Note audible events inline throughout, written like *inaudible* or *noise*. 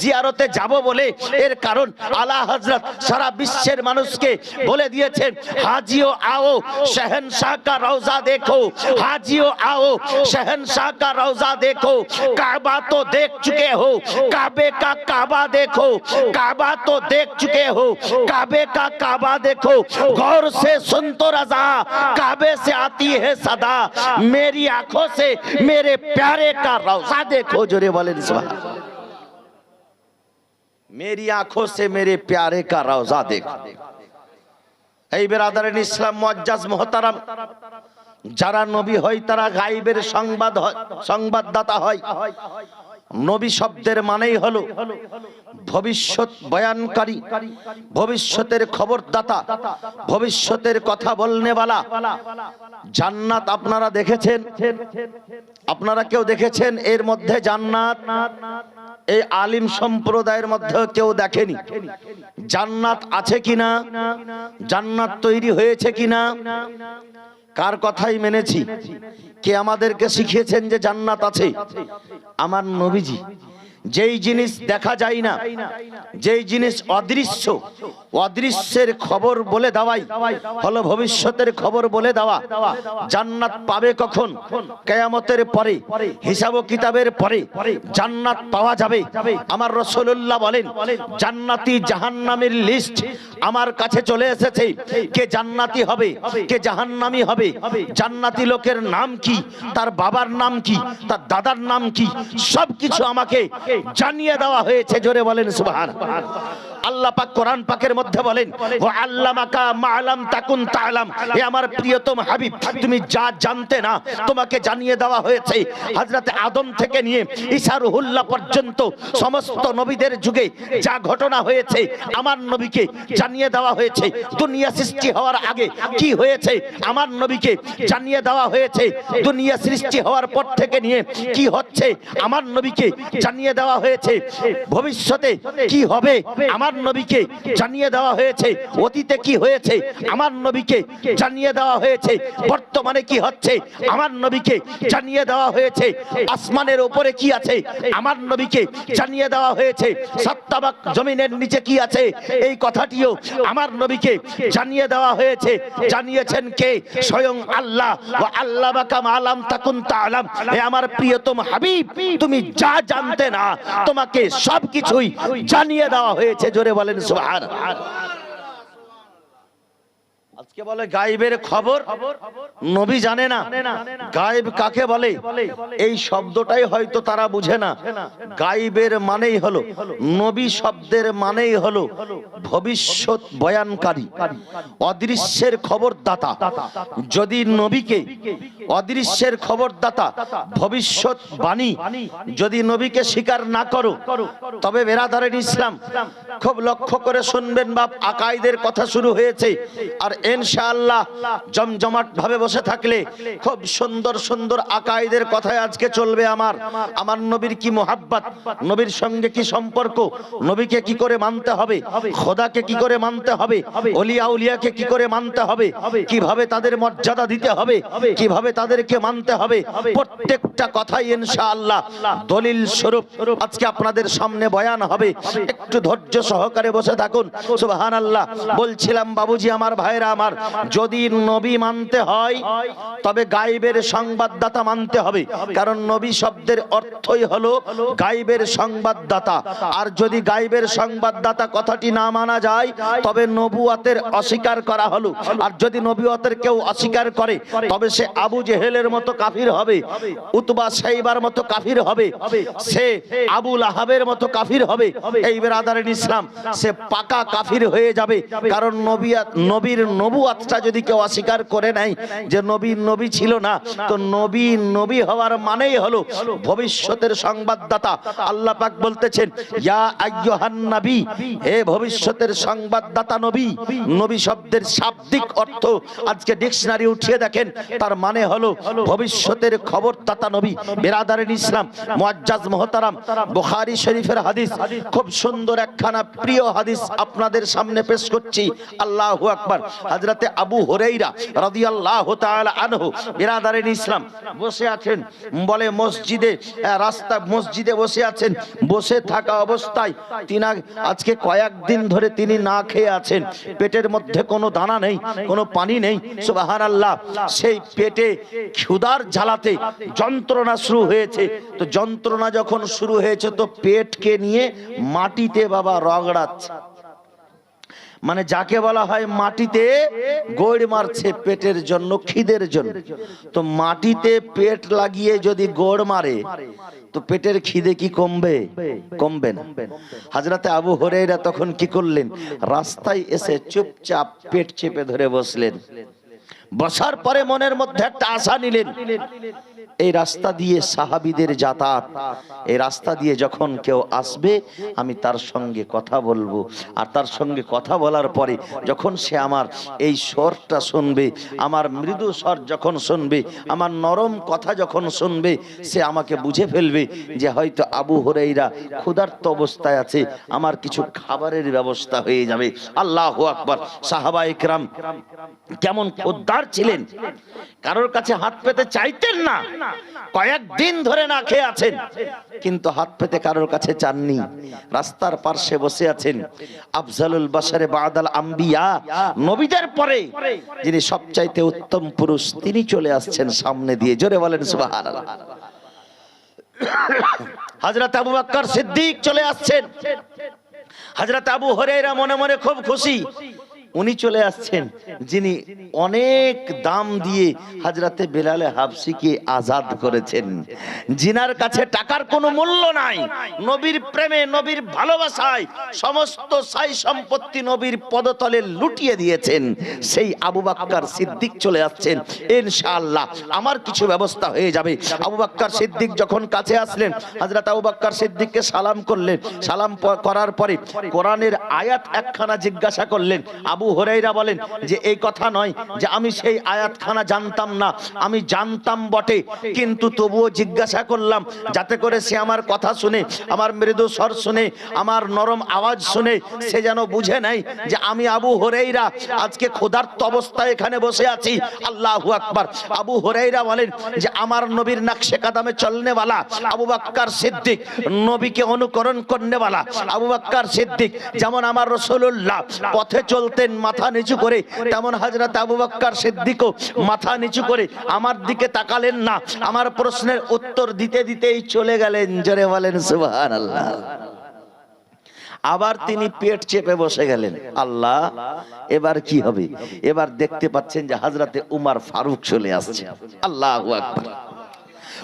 জিয়ারতে যাব বলে এর কারণ আলা হজরত সারা বিশ্বের মানুষকে বলে দিয়েছেন হাজিও আও शहनशाह का रौजा देखो हाजियो आओ शहनशाह का रौजा देखो काबा तो देख चुके हो काबे का काबा देखो काबा तो देख चुके हो काबे का काबा देखो गौर से सुन तो रजा काबे से आती है सदा मेरी आंखों से मेरे प्यारे का रौजा देखो जोरे बोले सुभान মেরি আঁখো সে মেরে প্যারে কা রওজা দেখ এই বেরাদার ইসলাম মজ্জাজ মহতারাম, যারা নবী হয়, তারা গাইবের সংবাদ সংবাদদাতা হয়। নবী শব্দের মানেই হলো ভবিষ্যৎ বয়ানকারী, ভবিষ্যতের খবরদাতা, ভবিষ্যতের কথা বলনেওয়ালা জান্নাত আপনারা দেখেছেন? আপনারা কেউ দেখেছেন এর মধ্যে জান্নাত? এই আলিম সম্প্রদায়ের মধ্যে কেউ দেখেনি। জান্নাত আছে কিনা? জান্নাত তৈরি হয়েছে কিনা? কার কথাই মেনেছি? কে আমাদেরকে শিখিয়েছেন যে জান্নাত আছে? আমার নবীজি। যেই জিনিস দেখা যায় না, যেই জিনিস অদৃশ্য অদৃশ্যের খবর বলে দেওয়াই, হলো ভবিষ্যতের খবর বলে দেওয়া। জান্নাত পাবে কখন? কেয়ামতের পরে, হিসাব কিতাবের পরে জান্নাত পাওয়া যাবে। আমার রসুল্লাহ বলেন, জান্নাতি জাহান্নামের লিস্ট আমার কাছে চলে এসেছে। কে জান্নাতি হবে, কে জাহান্নামি হবে, জান্নাতি লোকের নাম কি, তার বাবার নাম কি, তার দাদার নাম কি সব কিছু আমাকে জানিয়ে দেওয়া হয়েছে। জোরে বলেন সুবহান আল্লাহ পাক কোরআন পাকের মধ্যে বলেন, ও আল্লামাকা মালাম তাকুন তালাম। হে আমার প্রিয়তম হাবিব, তুমি যা জানতে না, তোমাকে জানিয়ে দেওয়া হয়েছে। হযরতে আদম থেকে নিয়ে ঈসা রুহুল্লাহ পর্যন্ত সমস্ত নবীদের যুগে যা ঘটনা হয়েছে, আমার নবীকে জানিয়ে দেওয়া হয়েছে। দুনিয়া সৃষ্টি হওয়ার আগে কি হয়েছে, আমার নবীকে জানিয়ে দেওয়া হয়েছে। দুনিয়া সৃষ্টি হওয়ার পর থেকে নিয়ে কি হচ্ছে, আমার নবীকে জানিয়ে দেওয়া হয়েছে। ভবিষ্যতে কি হবে, আমার নবীকে জানিয়ে দেওয়া হয়েছে। অতীতে কি হয়েছে? আমার নবীকে জানিয়ে দেওয়া হয়েছে। বর্তমানে কি হচ্ছে? আমার নবীকে জানিয়ে দেওয়া হয়েছে। আসমানের উপরে কি আছে? আমার নবীকে জানিয়ে দেওয়া হয়েছে। সত্তাবাক জমিনের নিচে কি আছে? এই কথাটিও আমার নবীকে জানিয়ে দেওয়া হয়েছে। জানিয়েছেন কে? স্বয়ং আল্লাহ। ও আল্লাহ বাকাম আলাম তাকুন তালাম হে আমার প্রিয়তম হাবিব, তুমি যা জানতে না, তোমাকে সবকিছুই জানিয়ে দেওয়া হয়েছে। জোরে বলেন সুবহান খবরদাতা। যদি নবীকে অদৃশ্যের খবরদাতা, ভবিষ্যৎ বাণী যদি নবীকে স্বীকার না করো, তবে বেরাদারের ইসলাম খুব লক্ষ্য করে শুনবেন বাপ, আকাইদের কথা শুরু হয়েছে। আর ইনশাআল্লাহ জমজমাট ভাবে বসে থাকলে খুব সুন্দর সুন্দর আকাইদের কথায় আজকে চলবে আমার। আমার নবীর কি মোহাব্বত? নবীর সঙ্গে কি সম্পর্ক? নবীকে কি করে মানতে হবে? খোদাকে কি করে মানতে হবে? অলিয়া উলিয়াকে কি করে মানতে হবে? কীভাবে তাদের মর্যাদা দিতে হবে? কীভাবে তাদেরকে মানতে হবে? প্রত্যেকটা কথাই ইনশাআল্লাহ দলিল স্বরূপ আজকে আপনাদের সামনে বয়ান হবে। একটু ধৈর্য সহকারে বসে থাকুন। সুবহানাল্লাহ। বলছিলাম, বাবুজি, আমার ভাইরা আমার যদি নবী মানতে হয়, তবে গাইবের সংবাদদাতা মানতে হবে। কারণ নবী শব্দের অর্থই হলো গাইবের সংবাদদাতা। আর যদি গাইবের সংবাদদাতা কথাটি না মানা যায়, তবে নবুয়াতের অস্বীকার করা হলো। আর যদি নবুয়াতের কেউ অস্বীকার করে, তবে সে আবু জেহেলের মতো কাফির হবে, উতবা সাইবার মতো কাফির হবে, সে আবুল আহাবের মতো কাফির হবে। এই বেরাদারের ইসলাম, সে পাকা কাফির হয়ে যাবে। কারণ নবিয়াত নবীর নবুয়াতটা যদি কেউ অস্বীকার করে নেয় যে নবী নবী ছিল না, তো নবী নবী হওয়ার মানেই হলো ভবিষ্যতের সংবাদদাতা। আল্লাহ পাক বলতেছেন, ইয়া আইয়ুহান নবী, হে ভবিষ্যতের সংবাদদাতা নবী নবী শব্দের শাব্দিক অর্থ আজকে ডিকশনারি উঠিয়ে দেখেন, তার মানে হলো ভবিষ্যতের খবরদাতা নবী। বেরাদারের ইসলাম মুআজ্জাজ মুহতারাম, বুখারী শরীফের হাদিস, খুব সুন্দর একখানা প্রিয় হাদিস আপনাদের সামনে পেশ করছি। আল্লাহু আকবার। হযরতে আবু হুরাইরা রাদিয়াল্লাহু তাআলা আনহু বিরাদারিন ইসলাম, বসে আছেন। বলে, মসজিদে রাস্তা, মসজিদে বসে আছেন। বসে থাকা অবস্থায় তিনি, আজকে কয়েকদিন ধরে তিনি না খেয়ে আছেন। পেটের মধ্যে কোনো দানা নেই, কোনো পানি নেই। সুবহানাল্লাহ, সেই পেটে ক্ষুধার জ্বালাতে যন্ত্রণা শুরু হয়েছে। তো যন্ত্রণা যখন শুরু হয়েছে, তো পেটকে নিয়ে মাটিতে বাবা রগড়াচ্ছে। মানে যাকে বলা হয় মাটিতে গোড় মারছে পেটের জন্য, খিদের জন্য। তো মাটিতে পেট লাগিয়ে যদি গোড় মারে, তো পেটের খিদে কি কমবে? কমবে না। হাজরাতে আবু হরেরা তখন কি করলেন? রাস্তায় এসে চুপচাপ পেট চেপে ধরে বসলেন। বসার পরে মনের মধ্যে একটা আশা নিলেন এই রাস্তা দিয়ে সাহাবিদের যাতায়াত, এই রাস্তা দিয়ে যখন কেউ আসবে, আমি তার সঙ্গে কথা বলব। আর তার সঙ্গে কথা বলার পরে যখন সে আমার এই স্বরটা শুনবে, আমার মৃদু স্বর যখন শুনবে, আমার নরম কথা যখন শুনবে, সে আমাকে বুঝে ফেলবে যে হয়তো আবু হরেইরা ক্ষুধার্ত অবস্থায় আছে, আমার কিছু খাবারের ব্যবস্থা হয়ে যাবে। আল্লাহ আকবর। সাহাবা ইকরাম কেমন খোদ্দার ছিলেন। কারোর কাছে হাত পেতে চাইতেন না। কয়েকদিন ধরে না খেয়ে আছেন। কিন্তু হাত পেতে কারোর কাছে চাননি। রাস্তার পার্শ্বে বসে আছেন আফজালুল বাসারে বাদাল আম্বিয়া। নবীদের পরে যিনি সবচাইতে উত্তম পুরুষ, তিনি চলে আসছেন সামনে দিয়ে। জোরে বলেন, সুবহানাল্লাহ। হযরত আবু বকর সিদ্দিক চলে আসছেন। হযরত আবু হুরায়রা মনে মনে খুব খুশি। উনি চলে আসছেন, যিনি অনেক দাম দিয়ে হাজরাতে বেলালে হাবসিকে আজাদ করেছেন। জিনার কাছে টাকার কোনো মূল্য নাই। নবীর প্রেমে, নবীর ভালোবাসায় সমস্ত সাই সম্পত্তি নবীর পদতলে লুটিয়ে দিয়েছেন। সেই আবু বাক্কার সিদ্দিক চলে আসছেন। ইনশাআল্লাহ, আমার কিছু ব্যবস্থা হয়ে যাবে। আবু বাক্কার সিদ্দিক যখন কাছে আসলেন, হাজরত আবু বাক্কার সিদ্দিককে সালাম করলেন। সালাম করার পরে কোরআনের আয়াত একখানা জিজ্ঞাসা করলেন, আবু হরাইরা বলেন যে এই কথা নয় যে আমি সেই আয়াতখানা জানতাম না। আমি জানতাম বটে, কিন্তু তবুও জিজ্ঞাসা করলাম, যাতে করে সে আমার কথা শুনে, আমার মৃদু স্বর শুনে, আমার নরম আওয়াজ শুনে সে যেন বুঝে নেয় যে আমি আবু হরেইরা, আজকে ক্ষুধার্ত অবস্থায় এখানে বসে আছি। আল্লাহু আকবার। আবু হরেইরা বলেন যে আমার নবীর নাকশে কাদামে চলনেওয়ালা আবু বাক্কার সিদ্দিক, নবীকে অনুকরণ করনেওয়ালা আবু বাক্কার সিদ্দিক, যেমন আমার রসুল্লাহ পথে চলতেন মাথা নিচু করে। তেমন হাজরত আবু বাক্কার সিদ্দিকও মাথা নিচু করে। আমার দিকে তাকালেন না। আমার প্রশ্নের উত্তর দিতে দিতেই চলে গেলেন। জোরে বলেন, সুবহানাল্লাহ। আবার তিনি পেট চেপে বসে গেলেন। আল্লাহ, এবার কি হবে? এবার দেখতে পাচ্ছেন যে হাজরাতে উমার ফারুক চলে আসছে। আল্লাহ আকবার।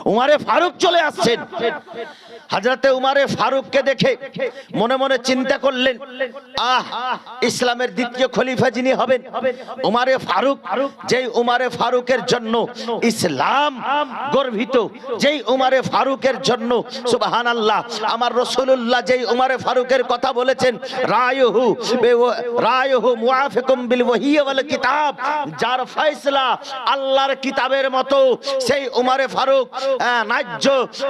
উমারে ফারুক চলে আসছেন। হাজরাতে উমারে ফারুককে দেখে মনে মনে চিন্তা করলেন, আহ, ইসলামের দ্বিতীয় খলিফা যিনি হবেন, উমারে ফারুক, যেই উমারে ফারুকের জন্য ইসলাম গর্বিত, যেই উমারে ফারুকের জন্য, সুবহানাল্লাহ, আমার রাসূলুল্লাহ যেই উমারে ফারুকের কথা বলেছেন, রায়হু রায়হু মুআফিকুম বিল ওয়াহি ওয়াল কিতাব, যার ফয়সালা আল্লাহর কিতাবের মতো, সেই উমারে ফারুক ন্যায্য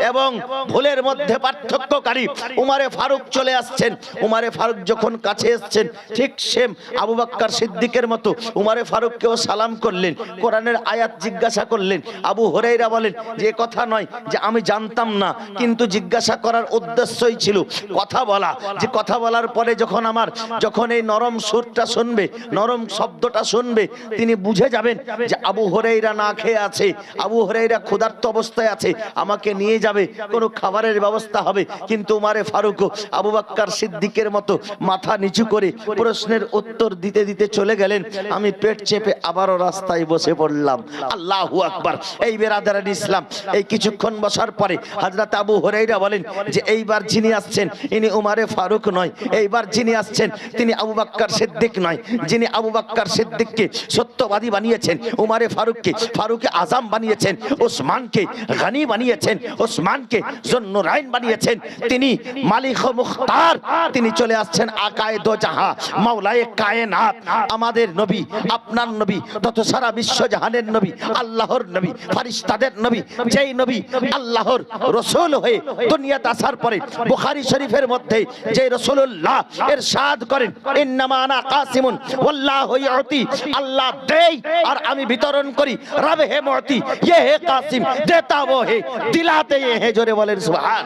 এবং ভুলের মধ্যে পার্থক্যকারী উমারে ফারুক চলে আসছেন। উমারে ফারুক যখন কাছে এসছেন, ঠিক সেম আবু বাক্কার সিদ্দিকের মতো উমারে ফারুককেও সালাম করলেন, কোরআনের আয়াত জিজ্ঞাসা করলেন। আবু হরেইরা বলেন, যে কথা নয় যে আমি জানতাম না, কিন্তু জিজ্ঞাসা করার উদ্দেশ্যই ছিল কথা বলা। যে কথা বলার পরে যখন আমার, যখন এই নরম সুরটা শুনবে, নরম শব্দটা শুনবে, তিনি বুঝে যাবেন যে আবু হরেইরা না খেয়ে আছে। আবু হরেইরা ক্ষুধার্ত অবস্থায় আছে, আমাকে নিয়ে যাবে, কোনো খাবারের ব্যবস্থা হবে। কিন্তু উমারে ফারুক আবু বাক্কার সিদ্দিকের মতো মাথা নিচু করে প্রশ্নের উত্তর দিতে দিতে চলে গেলেন। আমি পেট চেপে আবারও রাস্তায় বসে পড়লাম। আল্লাহু আকবার। এই বেরাদারান ইসলাম, এই কিছুক্ষণ বসার পরে হাজরাত আবু হরাইরা বলেন যে, এইবার যিনি আসছেন, ইনি উমারে ফারুক নয়। এইবার যিনি আসছেন, তিনি আবু বাক্কার সিদ্দিক নয়। যিনি আবু বাক্কার সিদ্দিককে সত্যবাদী বানিয়েছেন, উমারে ফারুককে, ফারুকে আজাম বানিয়েছেন ওসমানকে গানি বানিয়েছেন, ওসমানকে জন্নুরাইন বানিয়েছেন। তিনি মালিক মুখতার। তিনি চলে আসছেন আকায়ে দো জাহা, মাওলায়ে কায়নাত। আমাদের নবী, আপনার নবী তত সারা বিশ্ব জাহানের নবী, আল্লাহর নবী, ফারিস্তাদের নবী, যেই নবী আল্লাহর রসুল হয়ে দুনিয়াতে আসার পরে, বুখারী শরীফের মধ্যে যে রসুল্লাহ এর সাদ করেন, ইন্নামা আনা কাসিমুন, ওয়াল্লাহু ইউতি আল্লাহ দেই, আর আমি বিতরণ করি, রব হে মুতি ইয়ে হে কাসিম, দেতা হে দিলাতে হে জোরে বলেন সুহান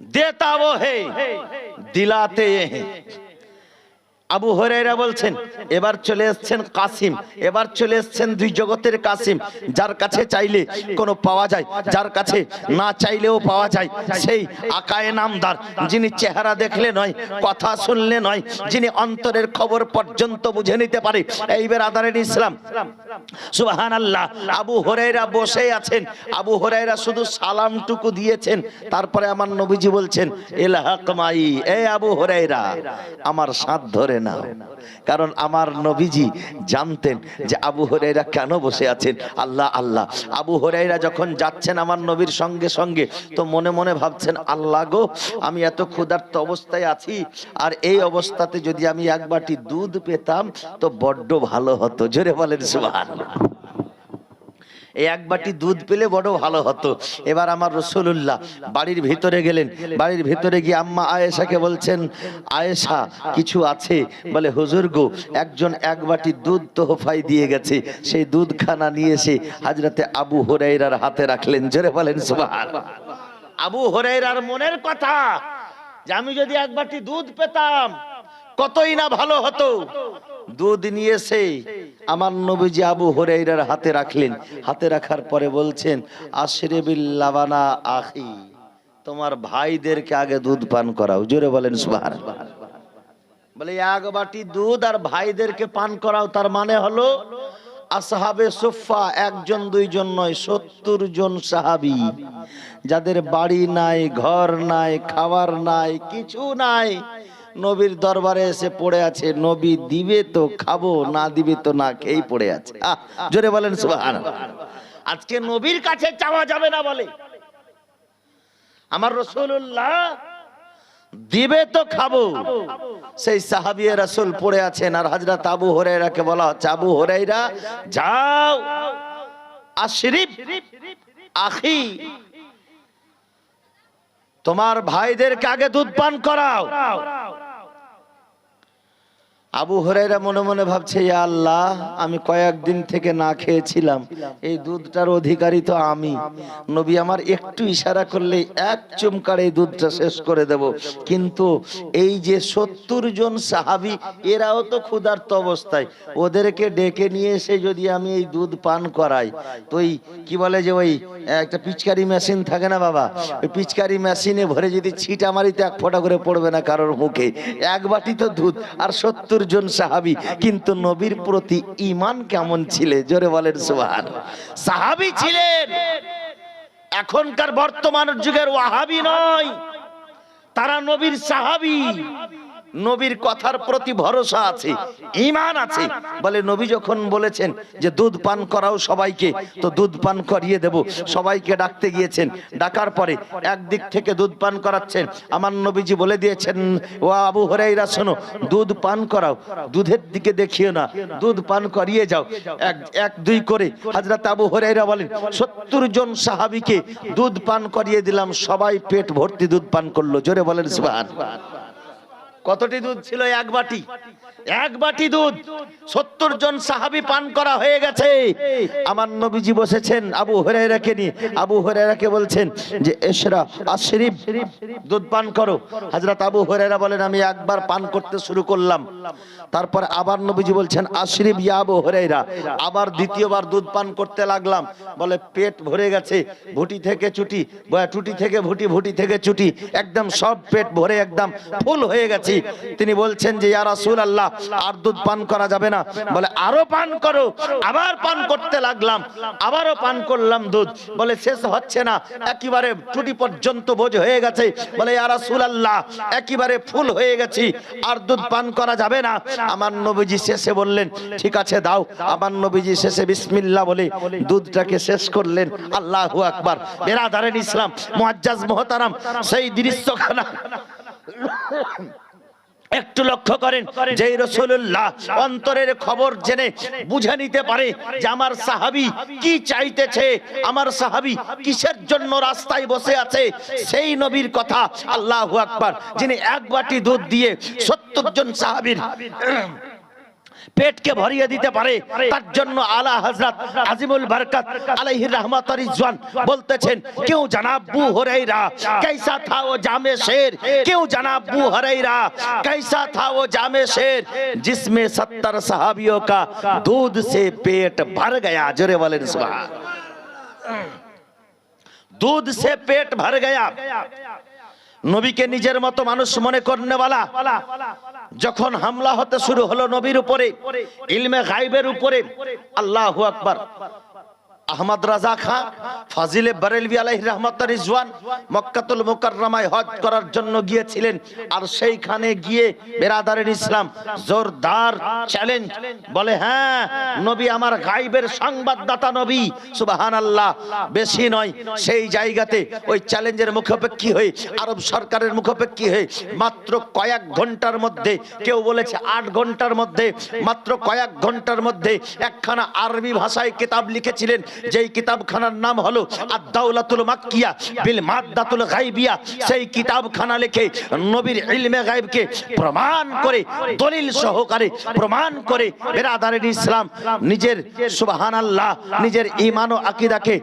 দেতা হে দিলাতে হে। আবু হরাইরা বলছেন, এবার চলে এসেছেন কাসিম, এবার চলে এসছেন দুই জগতের কাসিম। যার কাছে চাইলে কোনো পাওয়া যায়, যার কাছে না চাইলেও পাওয়া যায়, সেই আকায়ে নামদার। যিনি চেহারা দেখলে নয়, কথা শুনলে নয়, যিনি অন্তরের খবর পর্যন্ত বুঝে নিতে পারে এইবার আদারেন ইসলাম। সুবাহান আল্লাহ আবু হরাইরা বসে আছেন। আবু হরাইরা শুধু সালামটুকু দিয়েছেন। তারপরে আমার নবীজি বলছেন এলাহাক মাই এ আবু হরাইরা আমার সাথ ধরে না। কারণ আমার নবীজি জানতেন যে আবু হরাইরা কেন বসে আছেন? আল্লাহ আল্লাহ। আবু হরাইরা যখন যাচ্ছেন আমার নবীর সঙ্গে সঙ্গে, তো মনে মনে ভাবছেন, আল্লাহ গো, আমি এত ক্ষুধার্ত অবস্থায় আছি, আর এই অবস্থাতে যদি আমি এক বাটি দুধ পেতাম, তো বড্ড ভালো হতো। জোরে বলেন সুবহান এই এক বাটি দুধ পেলে বড় ভালো হতো। এবার আমার রসুল্লাহ বাড়ির ভিতরে গেলেন। বাড়ির ভিতরে গিয়ে আম্মা আয়েশাকে বলছেন, আয়েশা, কিছু আছে? বলে, হুজুর গো, একজন এক বাটি দুধ তোহফাই দিয়ে গেছে। সেই দুধখানা নিয়ে এসে হাজরাতে আবু হরাইরার হাতে রাখলেন। জোরে বলেন সুবহান আবু হরাইরার মনের কথা যে, আমি যদি এক বাটি দুধ পেতাম কতই না ভালো হতো। দুধ নিয়ে এসে আমার নবীজি আবু হরাইরার হাতে রাখলেন। হাতে রাখার পরে বলছেন, আশরেবিল লাবানা আখি, তোমার ভাইদেরকে আগে দুধ পান করাও। জোরে বলেন সুবহান বলে, এক বাটি দুধ আর ভাইদেরকে পান করাও, তার মানে হলো আসহাবে সুফা একজন, দুইজন নয়, সত্তর জন সাহাবি, যাদের বাড়ি নাই, ঘর নাই খাবার নাই, কিছু নাই নবীর দরবারে এসে পড়ে আছে, নবী দিবে তো খাব, না দিবে তো না খেয়েই পড়ে আছে। জোরে বলেন সুবহান আজকে নবীর কাছে চাওয়া যাবে না বলে। আমার রসুল্লাহ দিবে তো খাব। সেই সাহাবিয়ে রাসূল পড়ে আছেন আর হযরত আবু হুরায়রাকে বলা হচ্ছে, আবু হুরায়রা, যাও। আশরিফ, আখি, তোমার ভাইদেরকে আগে দুধ পান করাও। আবু হরাইরা মনে মনে ভাবছে, ইয়া আল্লাহ, আমি কয়েকদিন থেকে না খেয়েছিলাম। এই দুধটার অধিকারী তো আমি। নবী আমার একটু ইশারা করলে এক চুমকার এই দুধটা শেষ করে দেব। কিন্তু এই যে সত্তর জন সাহাবি, এরাও তো ক্ষুধার্ত অবস্থায়। ওদেরকে ডেকে নিয়ে এসে যদি আমি এই দুধ পান করাই, তো ওই কি বলে যে ওই, একটা পিচকারি মেশিন থাকে না বাবা? ওই পিচকারি মেশিনে ভরে যদি ছিটা মারিতে এক ফোঁটা করে পড়বে না কারোর মুখে, এক বাটি তো দুধ। আর সত্তর জন সাহাবি, কিন্তু নবীর প্রতি ইমান কেমন ছিলে? জোরে বলেন সোহান সাহাবি ছিলেন। এখনকার বর্তমান যুগের ওয়াহাবি নয়। তারা নবীর সাহাবি। নবীর কথার প্রতি ভরসা আছে ইমান আছে। বলে নবী যখন বলেছেন যে দুধ পান করাও সবাইকে, তো দুধ পান করিয়ে দেব। সবাইকে ডাকতে গিয়েছেন। ডাকার পরে একদিক থেকে দুধ পান করাচ্ছেন। আমার নবীজি বলে দিয়েছেন, ও আবু হরাইরা শোনো, দুধ পান করাও, দুধের দিকে দেখিও না। দুধ পান করিয়ে যাও। এক এক, দুই করে হাজরত আবু হরাইরা বলেন, সত্তর জন সাহাবিকে দুধ পান করিয়ে দিলাম। সবাই পেট ভর্তি দুধ পান করল। জোরে বলেন সুবহান কতটি দুধ ছিল? এক বাটি। এক বাটি দুধ, সত্তর জন সাহাবি পান করা হয়ে গেছে। আমার নবীজি বসেছেন, আবু হরেরাকে নিয়ে। আবু হরেরাকে বলছেন যে এসরা আশরিফ, দুধ পান করো। হযরত আবু হরেরা বলেন, আমি একবার পান করতে শুরু করলাম। তারপর আবার নবীজি বলছেন, আশরিফ, ইয়া আবু হরেরা আবার দ্বিতীয়বার দুধ পান করতে লাগলাম। বলে, পেট ভরে গেছে, ভুটি থেকে চুটি টুটি থেকে ভুটি ভুটি থেকে চুটি, একদম সব পেট ভরে, একদম ফুল হয়ে গেছে। তিনি বলছেন যে, ইয়া রাসূলুল্লাহ আর দুধ পান করা যাবে না। বলে, আরও পান করো। আবার পান করতে লাগলাম। আবারও পান করলাম দুধ। বলে, শেষ হচ্ছে না। একেবারে টুটি পর্যন্ত বোঝ হয়ে গেছে। বলে ইয়ারা সুলাল্লাহ একেবারে ফুল হয়ে গেছি। আর দুধ পান করা যাবে না। আমার নবীজি শেষে বললেন, ঠিক আছে, দাও। আমার নবীজি শেষে বিসমিল্লাহ বলে, দুধটাকে শেষ করলেন। আল্লাহ আকবার। বেরাদারেন ইসলাম, মুআজ্জাজ মুহতারাম, সেই দৃশ্যখানা। একটু লক্ষ্য করেন যে রসুল্লাহ অন্তরের খবর জেনে বুঝে নিতে পারে যে আমার সাহাবি কি চাইতেছে আমার সাহাবি কিসের জন্য রাস্তায় বসে আছে সেই নবীর কথা আল্লাহ আকবার। যিনি এক বাটি দুধ দিয়ে সত্তর জন সাহাবির *clears throat* পেটকে ভরিয়ে দিতে পারে তার জন্য আলা হযরত আজিমুল বরকত আলাইহি রহমত রিজওয়ান বলতেছেন কেউ জানাব বু হুরাইরা कैसा था वो जामे शेर क्यों जनाब बू हरैरा कैसा था वो जामे शेर जिसमें सत्तर सहाबियों का दूध से पेट भर गया जोरे वाले सुभान दूध से पेट भर गया নবীকে নিজের মতো মানুষ মনে করনেওয়ালা যখন হামলা হতে শুরু হলো নবীর উপরে ইলমে গাইবের উপরে। আল্লাহ আকবার। আহমদ রাজা খান ফাজিলে বারেলভি আলাইহি রহমত রিজওয়ান, মক্কাতুল মুকাররমায় হজ করার জন্য গিয়েছিলেন আর সেইখানে গিয়ে বেরাদারের ইসলাম জোরদার চ্যালেঞ্জ বলে হ্যাঁ নবী আমার গাইবের সংবাদদাতা নবী সুবাহান আল্লাহ বেশি নয়, সেই জায়গাতে ওই চ্যালেঞ্জের মুখোপেক্ষি হয়ে, আরব সরকারের মুখোপেক্ষি হয়ে মাত্র কয়েক ঘণ্টার মধ্যে, কেউ বলেছে আট ঘণ্টার মধ্যে, মাত্র কয়েক ঘণ্টার মধ্যে একখানা আরবি ভাষায় কিতাব লিখেছিলেন যেই কিতাবখানার নাম হলো আদ-দাওলাতুল মাক্কিয়া বিল মাদ্দাতুল গায়বিয়া সেই কিতাবখানা লিখে নবীর ইলমে গায়বকে প্রমাণ করে, দলিল সহকারে প্রমাণ করে বেরাদারের ইসলাম, নিজের সুবহানাল্লাহ, নিজের ঈমান ও আকীদাকে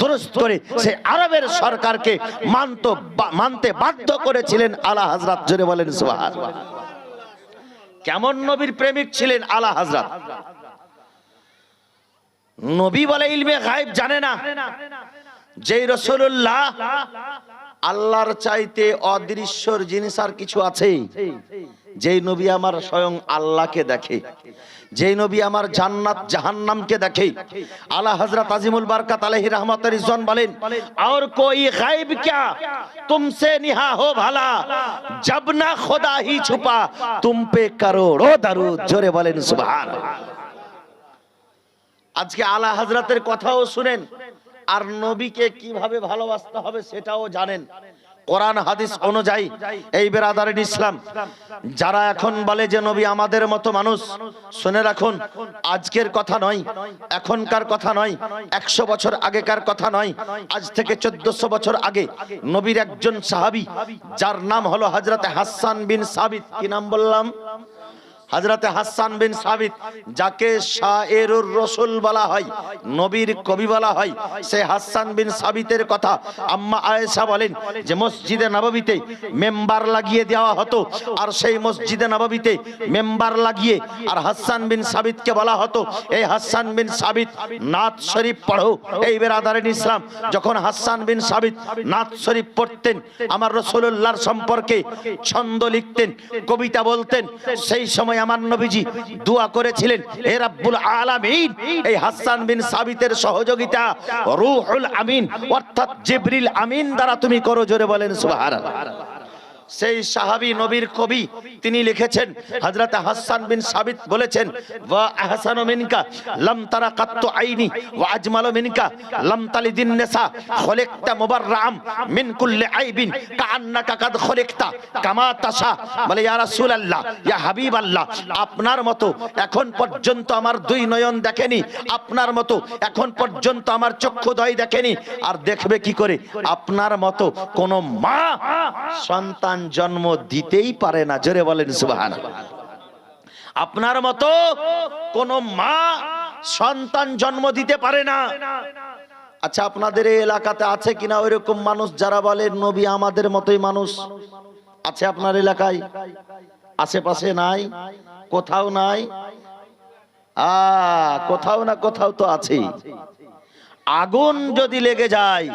দুরুস্ত করে সে আরবের সরকারকে মানত মানতে বাধ্য করেছিলেন আলা হযরত, জোরে বলেন সুবহানাল্লাহ। কেমন নবীর প্রেমিক ছিলেন আলা হযরত? নবী বলে ইলমে গায়েব জানে না। যেই রসুল্লাহ আল্লাহর চাইতে অদৃশ্যর জিনিস আর কিছু আছে, যেই নবী আমার স্বয়ং আল্লাহকে দেখে, যেই নবী আমার জান্নাত জাহান্নামকে দেখে আল্লাহ হযরত আজিমুল বারকাত আলাইহি রহমত রিজন বলেন, আর কোই গায়ব কিয়া? তুমসে নিহা হো ভালা, জব না খোদা হি ছুপা, তুম পে করোড়ো দরুদ জোরে বলেন, সুবহান আজকে আলা হাজরাতের কথাও শুনেন। আর নবীকে কীভাবে ভালোবাসতে হবে সেটাও জানেন। কোরআন, হাদিস অনুযায়ী এই বেরাদারিন ইসলাম, যারা এখন বলে যে নবী আমাদের মতো মানুষ, শুনে রাখুন, আজকের কথা নয়, এখনকার কথা নয়, একশো বছর আগেকার কথা নয়, আজ থেকে চোদ্দশো বছর আগে নবীর একজন সাহাবি, যার নাম হলো হজরতে হাসান বিন সাবিত, কি নাম বললাম? হজরতে হাসান বিন সাবিত, যাকে শায়েরুর রসুল বলা হয়, নবীর কবি বলা হয়, সে হাসান বিন সাবিতের কথা আম্মা আয়েশা বলেন যে মসজিদে নববীতে মেম্বার লাগিয়ে দেওয়া হতো, আর সেই মসজিদে নববীতে মেম্বার লাগিয়ে, আর হাসান বিন সাবিতকে বলা হতো, এই হাসান বিন সাবিত নাথ শরীফ পড়ো। এই বেরাদারেন ইসলাম, যখন হাসান বিন সাবিত নাথ শরীফ পড়তেন, আমার রসুল্লাহর সম্পর্কে ছন্দ লিখতেন, কবিতা বলতেন, সেই সময় আমার নবীজি দোয়া করেছিলেন, হে রাব্বুল আলামিন, এই হাসান বিন সাবিতের সহযোগিতা রূহুল আমিন, অর্থাৎ জিবরিল আমিন দ্বারা তুমি করো জোরে বলেন সুবহানাল্লাহ। সেই সাহাবী নবীর কবি তিনি লিখেছেন, হযরত হাসান বিন সাবিত বলেছেন, ওয়া আহসানু মিনকা, লাম তারা কাত্তু আইনি, ওয়া আজমালু মিনকা, লাম তালিদিন নিসা, খলিকতা মুবাররাম মিন কুল্লি আইবিন, কাআন্নাকা কাদ খলিকতা, কামা তাশা। বলে, ইয়া রাসূলুল্লাহ, ইয়া হাবিবাল্লাহ, আপনার মতো এখন পর্যন্ত আমার দুই নয়ন দেখেনি, আপনার মতো এখন পর্যন্ত আমার চক্ষুদয় দেখেনি, আর দেখবে কি করে? আপনার মতো কোন মা সন্তান জন্ম দিতেই পারে না। জোরে বলেন সুবহান আপনার মতো কোন মা সন্তান জন্ম দিতে পারে না। আচ্ছা আপনাদের এই এলাকাতে আছে কিনা ওইরকম মানুষ যারা বলে, নবী আমাদের মতোই মানুষ আছে আপনার এলাকায়? আশেপাশে নাই? কোথাও নাই? আ, কোথাও না কোথাও তো আছেই। আগুন যদি লেগে যায়,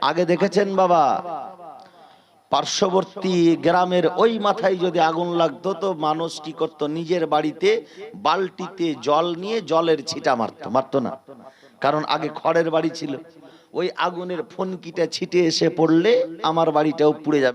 আগে দেখেছেন বাবা? পার্শ্ববর্তী গ্রামের ওই মাথায় যদি আগুন লাগতো তো মানুষ কি করতো? নিজের বাড়িতে বালতিতে জল নিয়ে জলের ছিটা মারত মারত না। কারণ আগে খড়ের বাড়ি ছিল। ওই আগুনের ফোনকিটা ছিটে এসে পড়লে আমার বাড়িটাও পুড়ে যাবে।